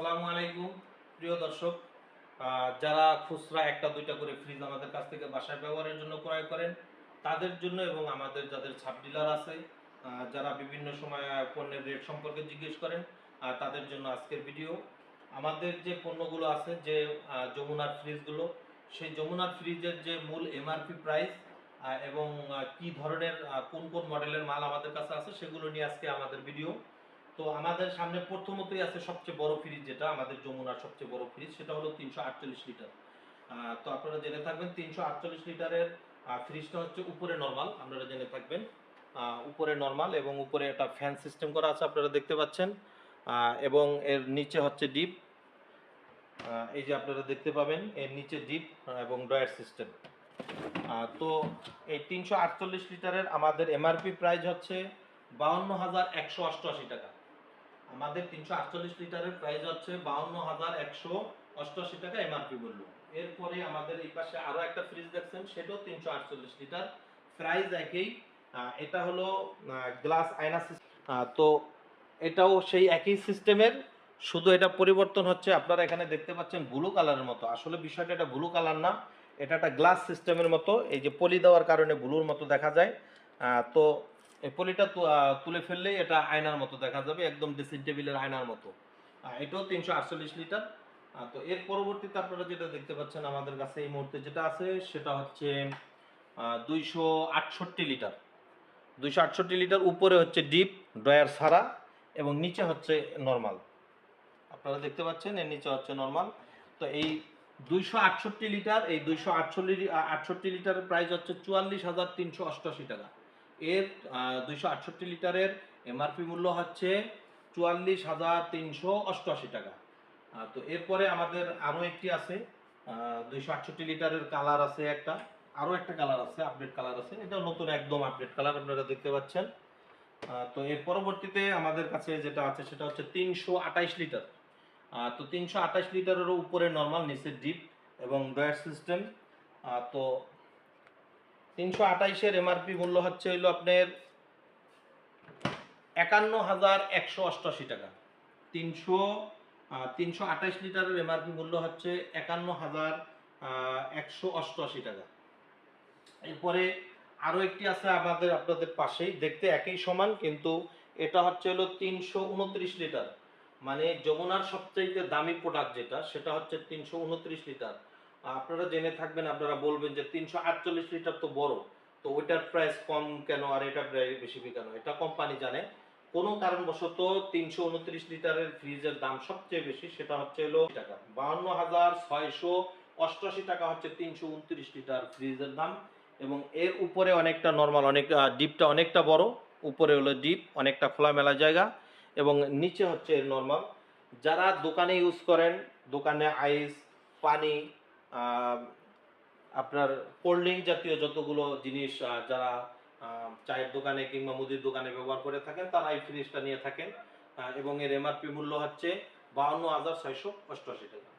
আসসালামু আলাইকুম। প্রিয় দর্শক যারা খুচরা একটা দুইটা করে ফ্রিজ আমাদের কাছ থেকে বাসায় ব্যবহারের জন্য ক্রয় করেন তাদের জন্য এবং আমাদের যাদের সাব ডিলার আছে যারা বিভিন্ন সময় পণ্যের রেট সম্পর্কে জিজ্ঞেস করেন আহ, তাদের জন্য আজকের ভিডিও আমাদের যে পণ্যগুলো আছে যে যমুনার ফ্রিজগুলো সেই যমুনার ফ্রিজের যে মূল এমআরপি প্রাইস এবং কি ধরনের কোন কোন মডেলের মাল আমাদের কাছে আছে সেগুলো নিয়ে আজকে আমাদের ভিডিও তো আমাদের সামনে প্রথমতই আছে সবচেয়ে বড় ফ্রিজ যেটা, আমাদের যমুনার সবচেয়ে বড় ফ্রিজ সেটা হলো তিনশো আটচল্লিশ লিটার তো আপনারা জেনে থাকবেন তিনশো আটচল্লিশ লিটারের ফ্রিজটা হচ্ছে উপরে নর্মাল আপনারা জেনে থাকবেন। উপরে নর্মাল এবং উপরে একটা ফ্যান সিস্টেম করা আছে, আপনারা দেখতে পাচ্ছেন। এবং এর নিচে হচ্ছে ডিপ এই যে আপনারা দেখতে পাবেন, এর নিচে ডিপ এবং ড্রয়ার সিস্টেম তো এই তিনশো আটচল্লিশ লিটারের আমাদের এমআরপি প্রাইস হচ্ছে বাউন্ন হাজার একশো অষ্টআশি টাকা। আমাদের তিনশো আটচল্লিশ লিটারের প্রাইস হচ্ছে বাউন্ন হাজার একশো অষ্টআশি টাকা এমআরপি মূল্য। এরপরে আমাদের এই পাশে আরও একটা ফ্রিজ দেখছেন, সেটাও তিনশো আটচল্লিশ লিটার। প্রাইস একই এটা হলো গ্লাস আয়না তো এটাও সেই একই সিস্টেমের শুধু এটা পরিবর্তন হচ্ছে, আপনারা এখানে দেখতে পাচ্ছেন ব্লু কালারের মতো। আসলে বিষয়টা এটা ব্লু কালার না, এটা একটা গ্লাস সিস্টেমের মতো, এই যে পলি দেওয়ার কারণে ব্লুর মতো দেখা যায়। তো এই পলিটা তুলে ফেললেই এটা আয়নার মতো দেখা যাবে, একদম ড্রেসিং টেবিলের আয়নার মতো। এটাও তিনশো আটচল্লিশ লিটার। তো এর পরবর্তীতে আপনারা যেটা দেখতে পাচ্ছেন আমাদের কাছে এই মুহূর্তে যেটা আছে, সেটা হচ্ছে দুইশো আটষট্টি লিটার। দুইশো আটষট্টি লিটার উপরে হচ্ছে ডিপ, ড্রয়ার ছাড়া এবং নিচে হচ্ছে নর্মাল। আপনারা দেখতে পাচ্ছেন, এর নিচে হচ্ছে নর্মাল। তো এই দুইশো আটষট্টি লিটার, এই দুইশো আটচল্লিশ আটষট্টি লিটারের প্রাইস হচ্ছে চুয়াল্লিশ হাজার তিনশো অষ্টআশি টাকা। এর দুইশো আটষট্টি লিটারের এমআরপি মূল্য হচ্ছে চুয়াল্লিশ হাজার তিনশো অষ্টআশি টাকা। তো এরপরে আমাদের আরও একটি আছে দুইশো আটষট্টি লিটারের কালার আছে একটা, আরও একটা কালার আছে আপডেট কালার আছে এটা নতুন একদম আপডেট কালার আপনারা দেখতে পাচ্ছেন। তো এর পরবর্তীতে আমাদের কাছে যেটা আছে সেটা হচ্ছে তিনশো আঠাইশ লিটার। তো তিনশো আঠাইশ লিটারেরও উপরে নর্মাল নিচে ডিপ এবং ডয়ার সিস্টেম তো তিনশো আঠাইশের এমআরপি মূল্য হচ্ছে হইল আপনার একান্ন হাজার একশো অষ্টআশি টাকা। তিনশো তিনশো আঠাইশ লিটারের এমআরপি মূল্য হচ্ছে একান্ন হাজার একশো অষ্টআশি টাকা। এরপরে আরও একটি আছে আমাদের, আপনাদের পাশেই। দেখতে একই সমান, কিন্তু এটা হচ্ছে হলো তিনশো উনত্রিশ লিটার। মানে যমুনার সবচেয়ে দামি প্রোডাক্ট যেটা, সেটা হচ্ছে তিনশো উনত্রিশ লিটার। আপনারা জেনে থাকবেন, আপনারা বলবেন যে তিনশো আটচল্লিশ লিটার তো বড়। তো ওইটার প্রাইস কম কেন আর এটা প্রাইস বেশি কেন? এটা কোম্পানি জানে। কোনো কারণবশত তিনশো উনত্রিশ লিটারের ফ্রিজের দাম সবচেয়ে বেশি, সেটা হচ্ছে হলো টাকা। বাউন্ন হাজার ছয়শো অষ্টআশি টাকা হচ্ছে তিনশো উনত্রিশ লিটার ফ্রিজের দাম। এবং এর উপরে অনেকটা নর্মাল অনেক ডিপটা অনেকটা বড়। উপরে হলো ডিপ অনেকটা খোলামেলা জায়গা। এবং নিচে হচ্ছে এর নর্মাল যারা দোকানে ইউজ করেন, দোকানে আইস পানি আপনার কোল্ড ড্রিঙ্ক জাতীয় যতগুলো জিনিস যারা চায়ের দোকানে কিংবা মুদির দোকানে ব্যবহার করে থাকেন, তারা এই ফ্রিজটা নিয়ে থাকেন। এবং এর এমআরপি মূল্য হচ্ছে বাউন্ন হাজার ছয়শো অষ্টআশি টাকা।